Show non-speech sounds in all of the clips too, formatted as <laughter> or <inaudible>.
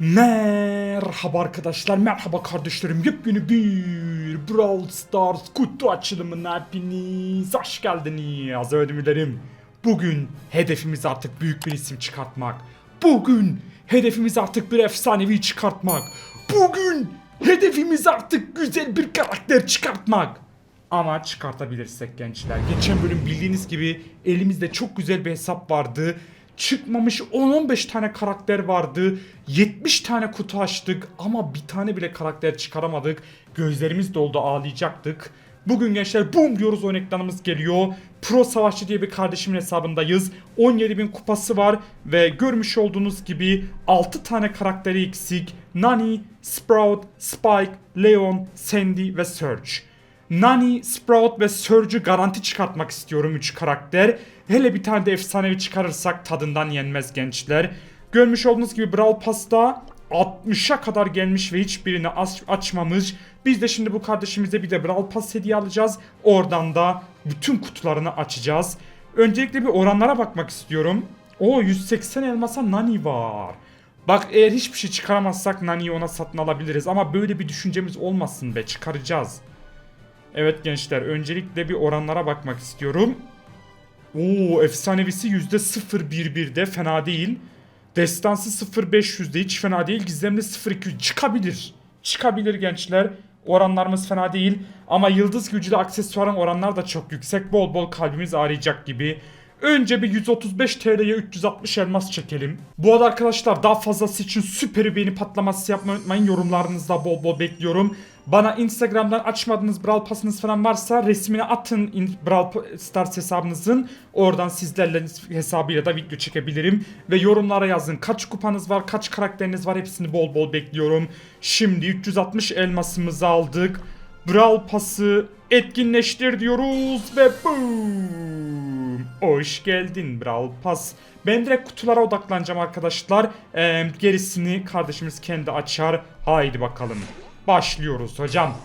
Merhaba arkadaşlar, merhaba kardeşlerim. Yepyeni bir Brawl Stars kutu açılımına hepiniz hoş geldiniz ödümlerim. Bugün hedefimiz artık büyük bir isim çıkartmak. Bugün hedefimiz artık bir efsanevi çıkartmak. Bugün hedefimiz artık güzel bir karakter çıkartmak. Ama çıkartabilirsek gençler. Geçen bölüm bildiğiniz gibi elimizde çok güzel bir hesap vardı. Çıkmamış 10-15 tane karakter vardı. 70 tane kutu açtık ama bir tane bile karakter çıkaramadık. Gözlerimiz doldu ağlayacaktık. Bugün gençler boom diyoruz oyun ekranımız geliyor. Pro Savaşçı diye bir kardeşimin hesabındayız. 17.000 kupası var ve görmüş olduğunuz gibi 6 tane karakteri eksik. Nani, Sprout, Spike, Leon, Sandy ve Surge. Nani, Sprout ve Surge'ü garanti çıkartmak istiyorum 3 karakter. Hele bir tane de efsanevi çıkarırsak tadından yenmez gençler. Görmüş olduğunuz gibi Brawl Pass'ta 60'a kadar gelmiş ve hiçbirini aç- açmamış. Biz de şimdi bu kardeşimize bir de Brawl Pass hediye alacağız. Oradan da bütün kutularını açacağız. Öncelikle bir oranlara bakmak istiyorum. O 180 elmasa Nani var. Bak eğer hiçbir şey çıkaramazsak Nani'yi ona satın alabiliriz ama böyle bir düşüncemiz olmasın be çıkaracağız. Evet gençler öncelikle bir oranlara bakmak istiyorum. Oo efsanevisi %011'de fena değil. Destansı 0.500'de hiç fena değil. Gizemli 0.200 çıkabilir. Çıkabilir gençler. Oranlarımız fena değil. Ama yıldız gücüyle aksesuarın oranlar da çok yüksek. Bol bol kalbimiz ağrıyacak gibi. Önce bir 135 TL'ye 360 elmas çekelim. Bu arada arkadaşlar daha fazlası için süper beğeni patlaması yapmayı unutmayın. Yorumlarınızda bol bol bekliyorum. Bana Instagram'dan açmadığınız Brawl Pass'ınız falan varsa resmini atın Brawl Stars hesabınızın. Oradan sizlerle hesabıyla da video çekebilirim. Ve yorumlara yazın kaç kupanız var, kaç karakteriniz var hepsini bol bol bekliyorum. Şimdi 360 elmasımızı aldık. Brawl Pass'ı etkinleştir diyoruz ve boom. Hoş geldin Brawl Pass. Ben direkt kutulara odaklanacağım arkadaşlar. Ee, gerisini kardeşimiz kendi açar. Haydi bakalım. Başlıyoruz hocam.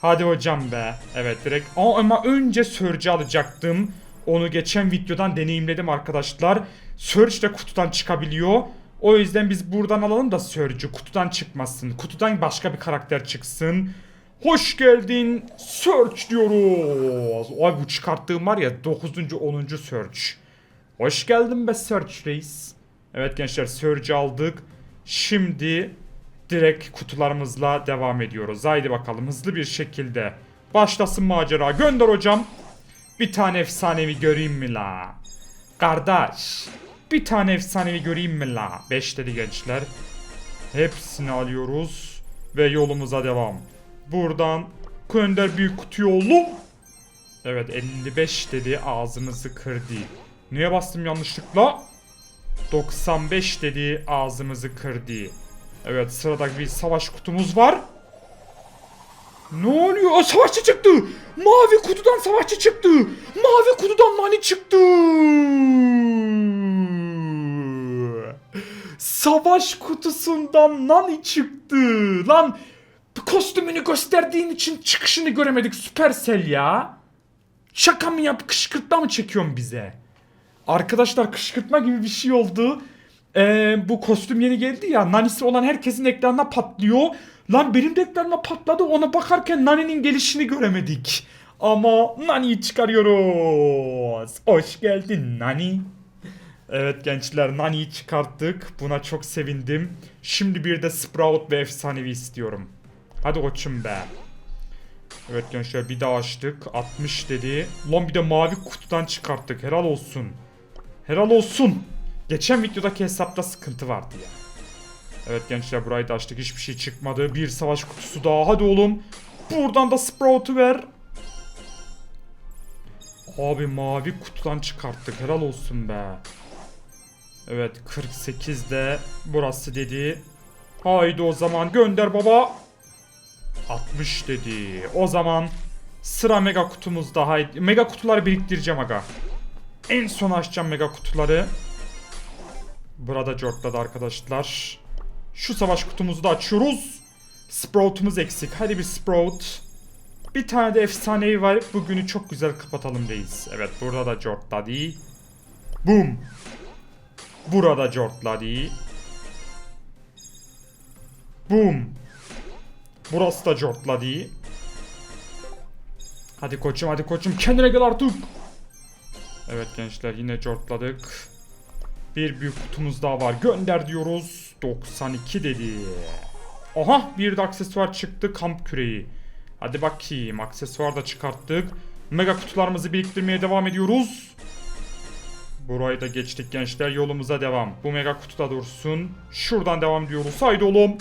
Hadi hocam be. Evet direkt. Aa, ama önce Surge'ı alacaktım. Onu geçen videodan deneyimledim arkadaşlar. Surge de kutudan çıkabiliyor. O yüzden biz buradan alalım da Surge'ü kutudan çıkmasın. Kutudan başka bir karakter çıksın. Hoş geldin Search diyoruz. Ay bu çıkarttığım var ya 9. 10. Search. Hoş geldin be Search Reis. Evet gençler Search'ı aldık. Şimdi direkt kutularımızla devam ediyoruz. Haydi bakalım hızlı bir şekilde. Başlasın macera. Gönder hocam. Bir tane efsanevi göreyim mi la? Kardeş. Bir tane efsanevi göreyim mi la? 5 dedi gençler. Hepsini alıyoruz ve yolumuza devam. Buradan gönder büyük kutuyu oğlum. Evet 55 dedi ağzımızı kırdı. Niye bastım yanlışlıkla? 95 dedi ağzımızı kırdı. Evet sırada bir savaş kutumuz var. Ne oluyor? Aa, savaşçı çıktı. Mavi kutudan savaşçı çıktı. Mavi kutudan nani çıktı. Savaş kutusundan nani çıktı. Lan kostümünü gösterdiğin için çıkışını göremedik Supercell ya. Şaka mı yap kışkırtma mı çekiyorsun bize? Arkadaşlar kışkırtma gibi bir şey oldu. Ee, bu kostüm yeni geldi ya. Nanisi olan herkesin ekranına patlıyor. Lan benim de ekranıma patladı. Ona bakarken Nani'nin gelişini göremedik. Ama Nani'yi çıkarıyoruz. Hoş geldin Nani. Evet gençler Nani'yi çıkarttık. Buna çok sevindim. Şimdi bir de Sprout ve Efsanevi istiyorum. Hadi koçum be. Evet gençler bir daha açtık. 60 dedi. Lan bir de mavi kutudan çıkarttık. Helal olsun. Helal olsun. Geçen videodaki hesapta sıkıntı vardı ya. Evet gençler burayı da açtık. Hiçbir şey çıkmadı. Bir savaş kutusu daha. Hadi oğlum. Buradan da Sprout'u ver. Abi mavi kutudan çıkarttık. Helal olsun be. Evet 48'de burası dedi. Haydi o zaman gönder baba. 60 dedi. O zaman sıra mega kutumuzda. Haydi. Mega kutuları biriktireceğim aga. En son açacağım mega kutuları. Burada Jort'ta arkadaşlar. Şu savaş kutumuzu da açıyoruz. Sprout'umuz eksik. Hadi bir Sprout. Bir tane de efsanevi var. Bugünü çok güzel kapatalım reis. Evet burada da Jort'ta değil. Boom. Burada Jort'la değil. Boom. Burası da cortladı. Hadi koçum hadi koçum kendine gel artık. Evet gençler yine cortladık. Bir büyük kutumuz daha var. Gönder diyoruz. 92 dedi. Aha bir de aksesuar çıktı. Kamp küreği. Hadi bakayım. Aksesuar da çıkarttık. Mega kutularımızı biriktirmeye devam ediyoruz. Burayı da geçtik gençler. Yolumuza devam. Bu mega kutuda dursun. Şuradan devam diyoruz. Haydi oğlum.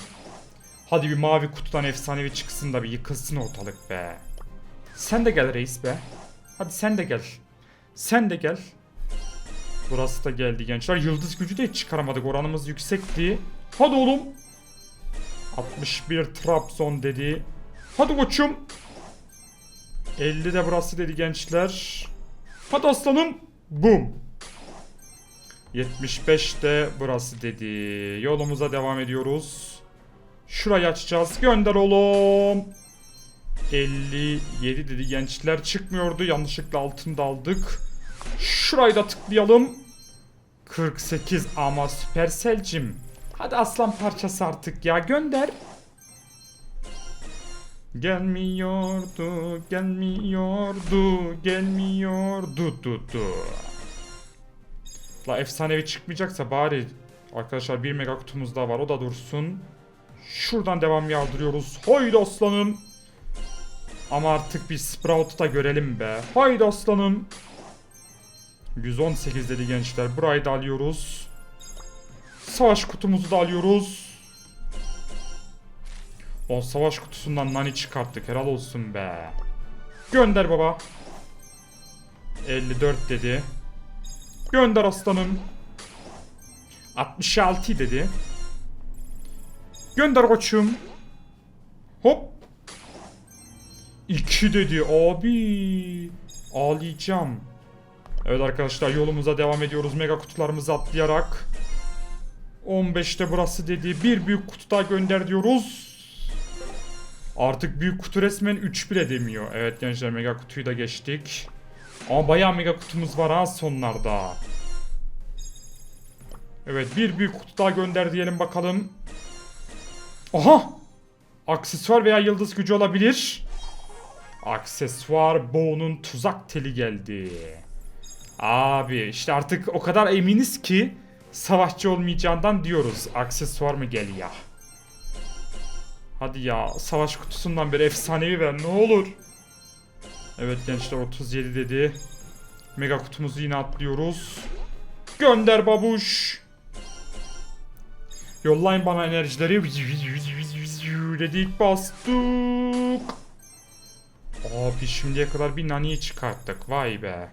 Hadi bir mavi kutudan efsanevi çıksın da bir yıkılsın ortalık be. Sen de gel reis be. Hadi sen de gel. Sen de gel. Burası da geldi gençler. Yıldız gücü de hiç çıkaramadık. Oranımız yüksekti. Hadi oğlum. 61 Trabzon dedi. Hadi koçum. 50 de burası dedi gençler. Hadi aslanım. Boom. 75 de burası dedi. Yolumuza devam ediyoruz. Şurayı açacağız. Gönder oğlum. 57 dedi gençler. Çıkmıyordu. Yanlışlıkla altını aldık. Şurayı da tıklayalım. 48 ama Supercell'cim. Hadi aslan parçası artık ya gönder. Gelmiyordu, gelmiyordu, gelmiyordu, du du. La efsanevi çıkmayacaksa bari arkadaşlar bir mega kutumuz daha var o da dursun. Şuradan devam yardırıyoruz. Haydi aslanım. Ama artık bir Sprout'u da görelim be. Haydi aslanım. 118 dedi gençler. Burayı da alıyoruz. Savaş kutumuzu da alıyoruz. O savaş kutusundan nani çıkarttık. Helal olsun be. Gönder baba. 54 dedi. Gönder aslanım. 66 dedi. Gönder koçum. Hop. 2 dedi abi. Ağlayacağım. Evet arkadaşlar yolumuza devam ediyoruz. Mega kutularımızı atlayarak. 15'te burası dedi. Bir büyük kutu daha gönder diyoruz. Artık büyük kutu resmen 3 bile demiyor. Evet gençler mega kutuyu da geçtik. Ama bayağı mega kutumuz var ha sonlarda. Evet bir büyük kutu daha gönder diyelim bakalım. Aha! Aksesuar veya yıldız gücü olabilir. Aksesuar Bo'nun tuzak teli geldi. Abi işte artık o kadar eminiz ki savaşçı olmayacağından diyoruz. Aksesuar mı geliyor? Hadi ya savaş kutusundan bir efsanevi ver ne olur. Evet gençler 37 dedi. Mega kutumuzu yine atlıyoruz. Gönder babuş. Yollayın bana enerjileri. Dedik bastık. Abi şimdiye kadar bir naniyi çıkarttık. Vay be.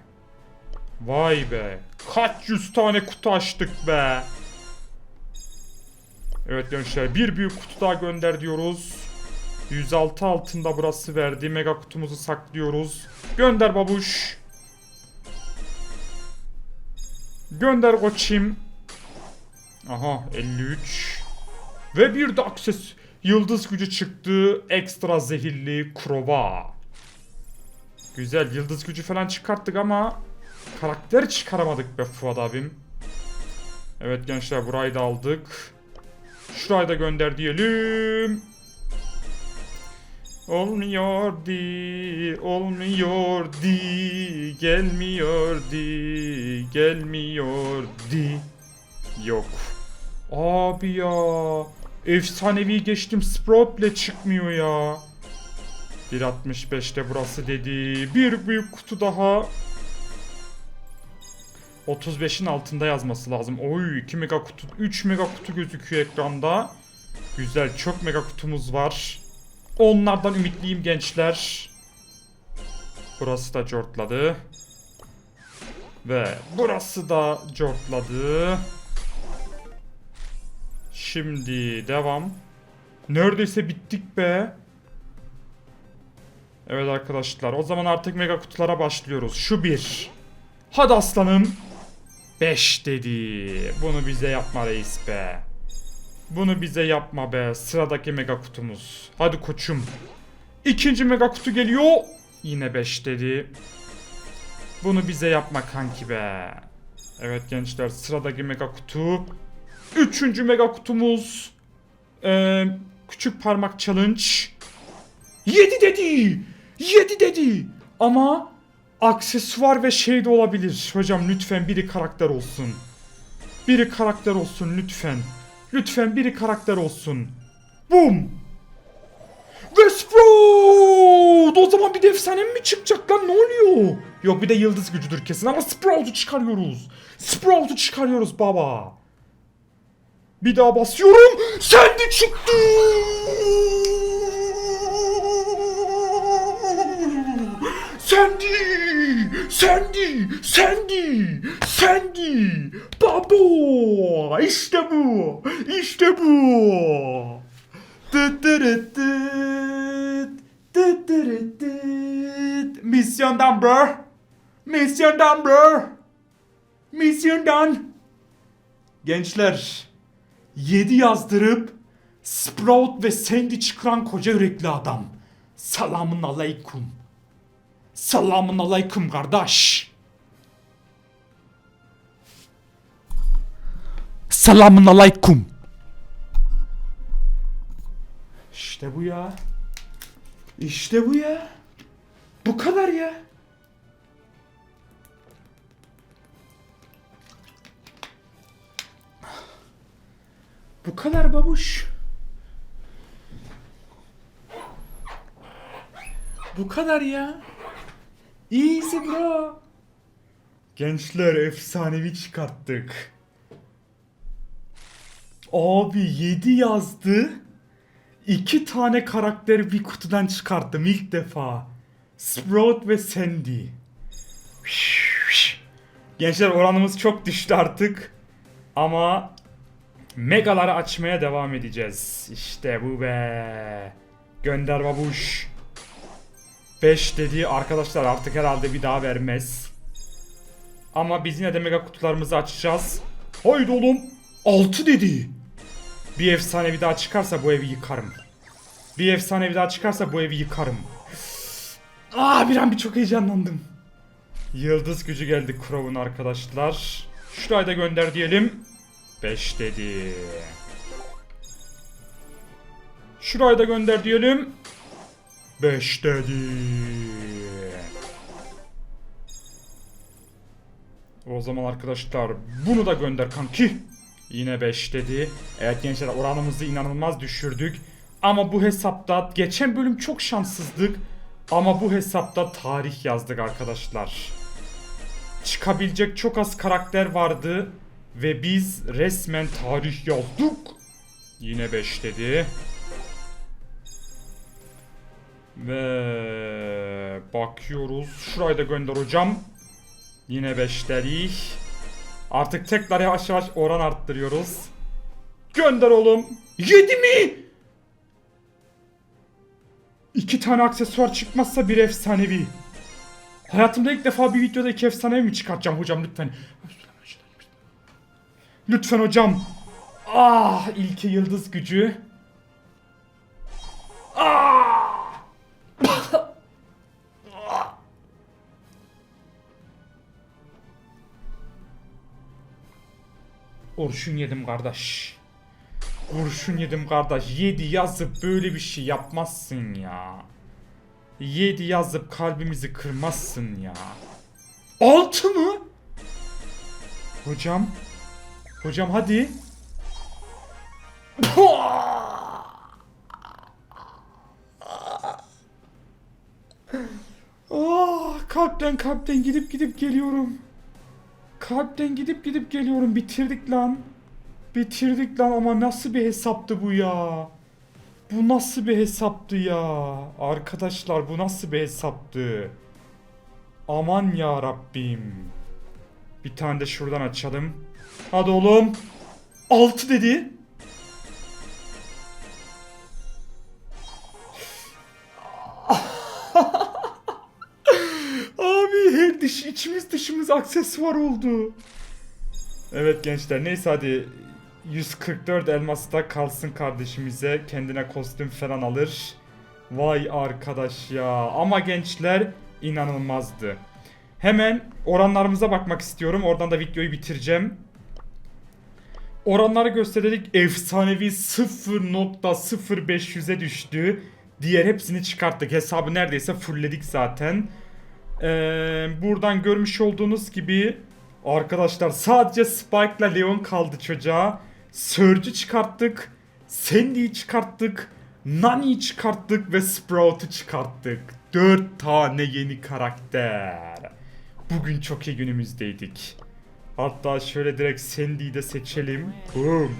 Vay be. Kaç yüz tane kutu açtık be. Evet gençler bir büyük kutu daha gönder diyoruz. 106 altında burası verdi. Mega kutumuzu saklıyoruz. Gönder babuş. Gönder koçim. Aha 53. Ve bir de akses yıldız gücü çıktı. Ekstra zehirli krova. Güzel yıldız gücü falan çıkarttık ama karakter çıkaramadık be Fuat abim. Evet gençler burayı da aldık. Şurayı da gönder diyelim. Olmuyor di, olmuyor di, gelmiyor di, gelmiyor di. Yok. Abi ya. Efsanevi geçtim Sprout bile çıkmıyor ya. 1.65'te burası dedi. Bir büyük kutu daha. 35'in altında yazması lazım. Oy 2 mega kutu, 3 mega kutu gözüküyor ekranda. Güzel çok mega kutumuz var. Onlardan ümitliyim gençler. Burası da cortladı. Ve burası da cortladı. Şimdi devam. Neredeyse bittik be. Evet arkadaşlar o zaman artık mega kutulara başlıyoruz. Şu bir. Hadi aslanım. 5 dedi. Bunu bize yapma reis be. Bunu bize yapma be. Sıradaki mega kutumuz. Hadi koçum. İkinci mega kutu geliyor. Yine 5 dedi. Bunu bize yapma kanki be. Evet gençler sıradaki mega kutu. Üçüncü mega kutumuz. Ee, küçük parmak challenge. 7 dedi. 7 dedi. Ama aksesuar ve şey de olabilir. Hocam lütfen biri karakter olsun. Biri karakter olsun lütfen. Lütfen biri karakter olsun. Boom. Ve Sprout! O zaman bir de efsane mi çıkacak lan ne oluyor? Yok bir de yıldız gücüdür kesin ama Sprout'u çıkarıyoruz. Sprout'u çıkarıyoruz baba. Bir daha basıyorum. Sen de çıktı. Sandy! Sandy! Sandy! Sandy! Babo! İşte bu! İşte bu! Tıt tırıt tıt. Tıt tırıt tıt. Misyondan bro! Misyondan bro! Gençler, 7 yazdırıp Sprout ve Sandy çıkaran koca yürekli adam. Selamun aleyküm. Selamun aleyküm kardeş. Selamun aleyküm. İşte bu ya. İşte bu ya. Bu kadar ya. Bu kadar babuş. Bu kadar ya. Easy bro. Gençler efsanevi çıkarttık. Abi 7 yazdı. İki tane karakteri bir kutudan çıkarttım ilk defa. Sprout ve Sandy. Gençler oranımız çok düştü artık. Ama megaları açmaya devam edeceğiz. İşte bu be. Gönder babuş. 5 dediği arkadaşlar artık herhalde bir daha vermez. Ama biz yine de mega kutularımızı açacağız. Haydi oğlum. 6 dedi. Bir efsane bir daha çıkarsa bu evi yıkarım. Bir efsane bir daha çıkarsa bu evi yıkarım. Aa bir an bir çok heyecanlandım. Yıldız gücü geldi Crow'un arkadaşlar. Şurayı da gönder diyelim. 5 dedi. Şurayı da gönder diyelim. 5 dedi. O zaman arkadaşlar bunu da gönder kanki. Yine 5 dedi. Evet gençler oranımızı inanılmaz düşürdük. Ama bu hesapta geçen bölüm çok şanssızdık. Ama bu hesapta tarih yazdık arkadaşlar. Çıkabilecek çok az karakter vardı. Ve biz resmen tarih yazdık. Yine 5 dedi. Ve bakıyoruz. Şurayı da gönder hocam. Yine 5 dedik. Artık tekrar yavaş yavaş oran arttırıyoruz. Gönder oğlum. 7 mi? İki tane aksesuar çıkmazsa bir efsanevi. Hayatımda ilk defa bir videoda iki efsanevi mi çıkartacağım hocam lütfen. Lütfen hocam. Ah ilki yıldız gücü. Ah! Kurşun yedim kardeş. Kurşun yedim kardeş. 7 yazıp böyle bir şey yapmazsın ya. 7 yazıp kalbimizi kırmazsın ya. 6 mı? Hocam. Hocam hadi. Ah, kalpten kalpten gidip gidip geliyorum. Kalpten gidip gidip geliyorum. Bitirdik lan. Bitirdik lan ama nasıl bir hesaptı bu ya? Bu nasıl bir hesaptı ya? Arkadaşlar bu nasıl bir hesaptı? Aman ya Rabbim. Bir tane de şuradan açalım. Hadi oğlum. 6 dedi. <laughs> Abi her dış içimiz dışımız aksesuar oldu. Evet gençler neyse hadi 144 elmas da kalsın kardeşimize kendine kostüm falan alır. Vay arkadaş ya ama gençler inanılmazdı. Hemen oranlarımıza bakmak istiyorum oradan da videoyu bitireceğim. Oranları gösterdik. Efsanevi 0.0500'e düştü. Diğer hepsini çıkarttık. Hesabı neredeyse fullledik zaten. Ee, buradan görmüş olduğunuz gibi arkadaşlar sadece Spike ile Leon kaldı çocuğa. Surge'ü çıkarttık. Sandy'yi çıkarttık. Nani'yi çıkarttık ve Sprout'u çıkarttık. 4 tane yeni karakter. Bugün çok iyi günümüzdeydik. Hatta şöyle direkt Sandy'yi de seçelim. Boom.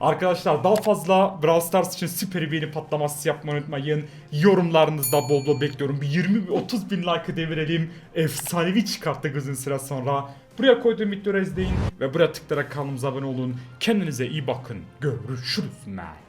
Arkadaşlar daha fazla Brawl Stars için süper beğeni patlaması yapmayı unutmayın. Yorumlarınızda bol bol bekliyorum. Bir 20-30 bin like devirelim. Efsanevi çıkarttık uzun süre sonra. Buraya koyduğum videoları izleyin ve buraya tıklayarak kanalımıza abone olun. Kendinize iyi bakın. Görüşürüz. Mate.